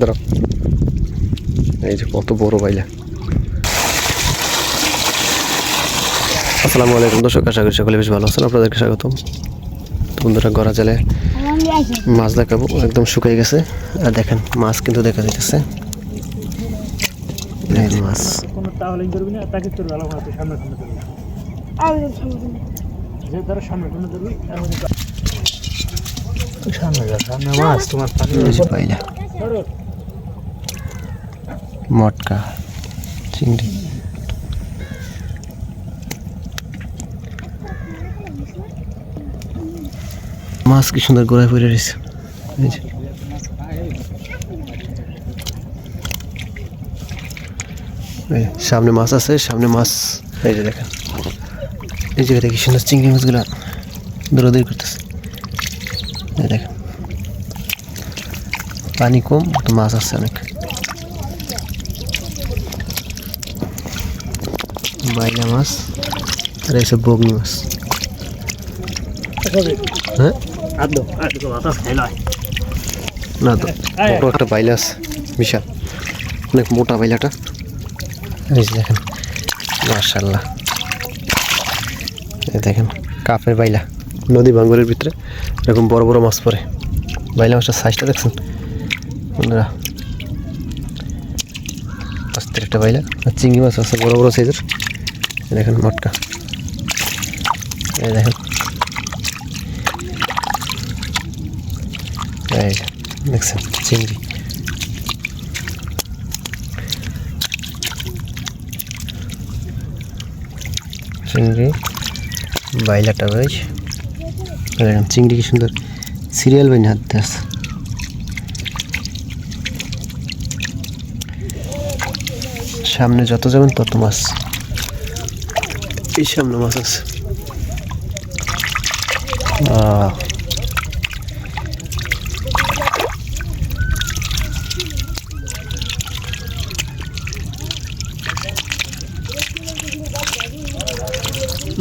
ধরো এই যে কত বড় বাইলা। আসসালামু আলাইকুম দর্শক, আশা করি সকলে বেশ ভালো আছেন। আপনাদেরকে স্বাগতম। বন্ধুরা, গড়া জালে মাছ দেখাবো। একদম শুকিয়ে গেছে। আর দেখেন, মাছ কিন্তু দেখা যাইতেছে। মাছ সামনে সামনে মাছ। তোমার পানি বাইলা। ধরো মটকা, চিংড়ি। মাছ কি সুন্দর গোড়ায় পড়ে রয়েছে। সামনে মাছ আছে, সামনে মাছ। এই যে দেখেন। এই জায়গা দেখি সুন্দর চিংড়ি মাছগুলো দৌড়াদৌড়ি করতেছে। দেখেন। পানি কম তো মাছ আছে অনেক বাইলা মাছ আর এইসব বগনি মাছ হ্যাঁ না বড় একটা বাইলা আছে বিশাল অনেক মোটা বাইলাটা দেখেন মার্শাল্লাহ এই দেখেন কাপের বাইলা নদী ভাঙ্গরের ভিতরে এরকম বড় বড় মাছ পড়ে বাইলা মাছটার সাইজটা দেখছেন বন্ধুরা আস্তের একটা বাইলা আর চিংড়ি মাছ আছে, বড় বড় সাইজের দেখেন মটকা। এই দেখেন। দেখছেন, চিংড়ি। চিংড়ি, বাইলাটা বেশ। চিংড়ি কি সুন্দর। সিরিয়াল বাইনে হাতে আছে সামনে যত যাবেন তত মাছ। এই সামনে মাছ আছে। আহ।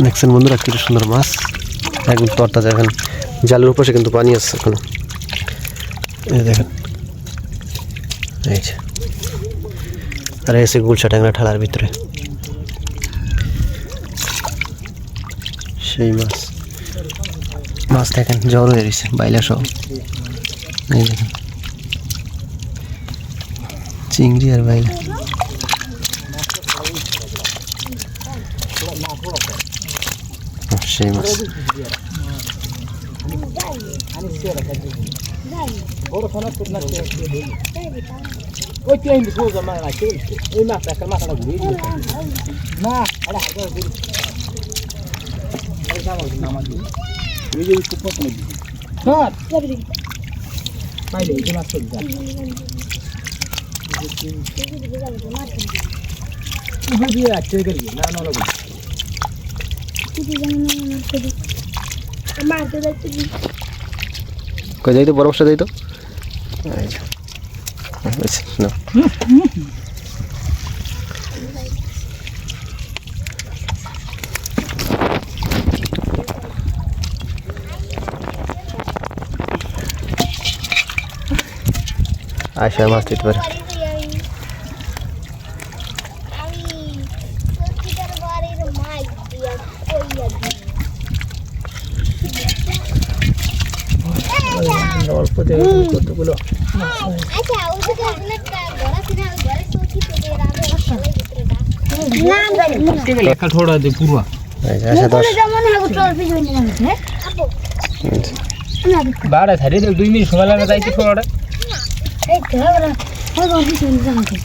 দেখছেন বন্ধুরা কি সুন্দর মাছ। একদম তরতা দেখেন জালের উপরে কিন্তু পানি আছে এখনও। এই দেখেন এই যে। এসে গুলশা ট্যাংরা ঠালার ভিতরে। সেই মাছ। মাছ দেখেন জ্বর হয়ে গেছে বাইলা সব এই দেখেন। চিংড়ি আর বাইলা। সেই মাছ। বড় খানা তোর না ওই তুই সোজা মাছ আছে ওই মাছ একটা মাথাটা ঘুরিয়ে দিল না আরে হাতে ঘুরি আরে সামাল নামা দিই তুই যে খুব পছন্দ দিবি হ্যাঁ পাইলে এই মাছ চলে যা তুই দিয়ে আছে গেলি না না লাগবে কই যাই তো বড় বস্তা যাই তো এই যে। হয়েছে, নাও। আয়সা মাছ দিতে পারে অল্প দিয়ে কতগুলো আচ্ছা ওদিকে বড় ঘোড়া ছিল তো আচ্ছা না। একটা থোড়া দে পুরো। যে আয়সা দশ। যেমন হবে ট্রফি জন্য হ্যাঁ। বাড়া ছাড়িয়ে দেখ দুই মিনিট সময় লাগে যাইতে থোড়াটা জানতে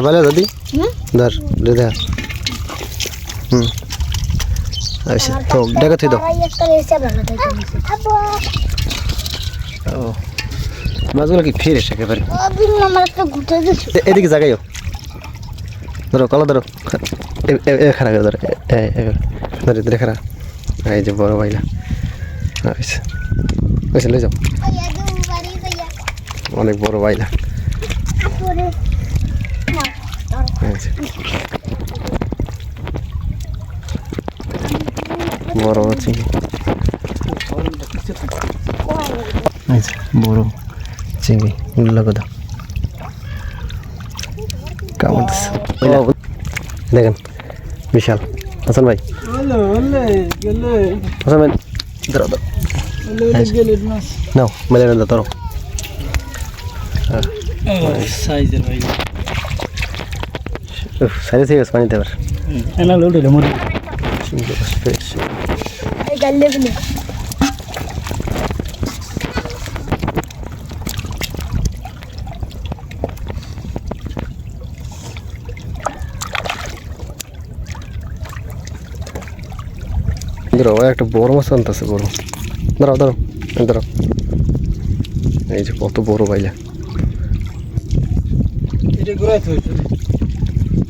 ভালো দাদি। ধর দে দে। হুম। আয়সা তো ডেকে থুই দাও। ও মাছগুলো কি ফিরে এসে একেবারে এদিকে জাগাইও। ধরো কলা ধরো। খারাপ ধরো। ধরে ধরে খারাপ এই যে বড় বাইলা আচ্ছা। আচ্ছা লই যাও। অনেক বড় বাইলা আপু রে এই যে। বড় আছে। এই যে, বড় চিংড়ি গুলো কথা কেমন? দেখেন বিশাল। হাসান ভাই। হাসান ভাই ধরো ধরো। নাও মেলে না ধরো। সাইডে থেকে গেছে পানিতে এবার গাল্লে বলে ধরো একটা বড় মাছ আনতেছে বড় ধরো ধরো এই এই যে কত বড় বাইলা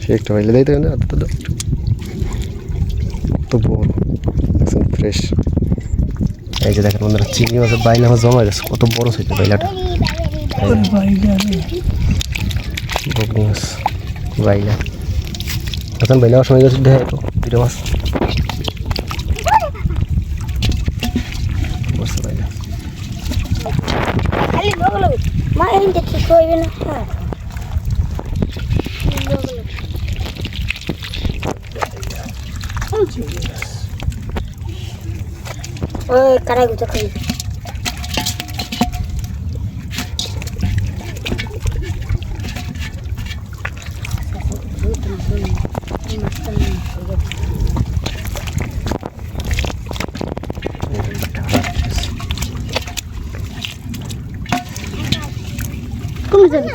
সে একটা বাইলে দিতে না তো কত বড় ফ্রেশ এই যে দেখেন বন্ধুরা চিংড়ি মাছের বাইলা মাছ জমা গেছে কত বড় সাইজের বাইলাটা। বগনি মাছ বাইলা। এখন বাইলা মাছ সময় গেছে দেখে তো দুটো মাছ। বসে বাইলা। মা এইটা ঠিক হইবে না? হ্যাঁ। ওই কারাই গুতো খাই কমে যাবে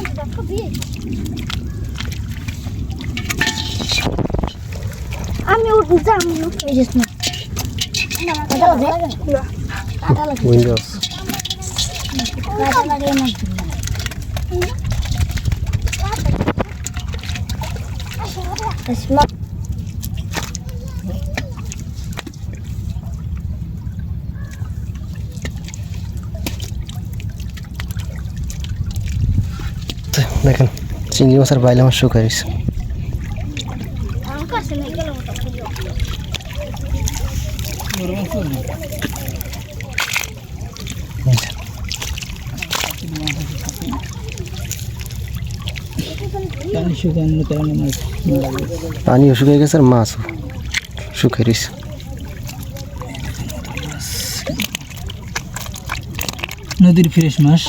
আমি উঠে যাম এই যে না কাটা লাগে কাটা লাগে উইন্ডোজ. দেখেন চিংড়ি মাছের বাইলা মাছ শুকাই গেছে Angkat sini kalau mau tak এই যে, পানি শুকানো কারণে মাছ পানিও শুকিয়ে গেছে আর মাছও শুকিয়ে গেছে নদীর ফ্রেশ মাছ।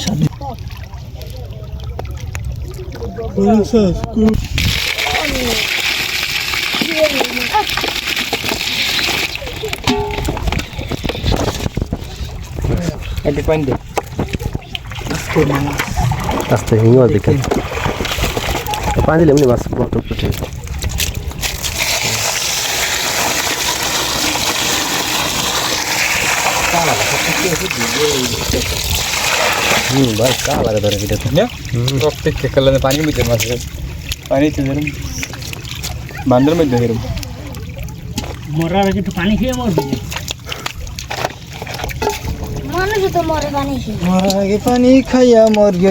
এটি পানি দে আস্তে মাছ দেখেন পানি দিলে এমনি মাছ বড় ফুটে হুম ভাই কা লাগে ধরে এটা তো প্রত্যেক কালারে পানির মধ্যে মাছ আছে পানিতে ধরুন বান্দার মধ্যে ধরুন মরার একটু পানি খেয়ে মরবে মরার আগে পানি খাইয়া মরবে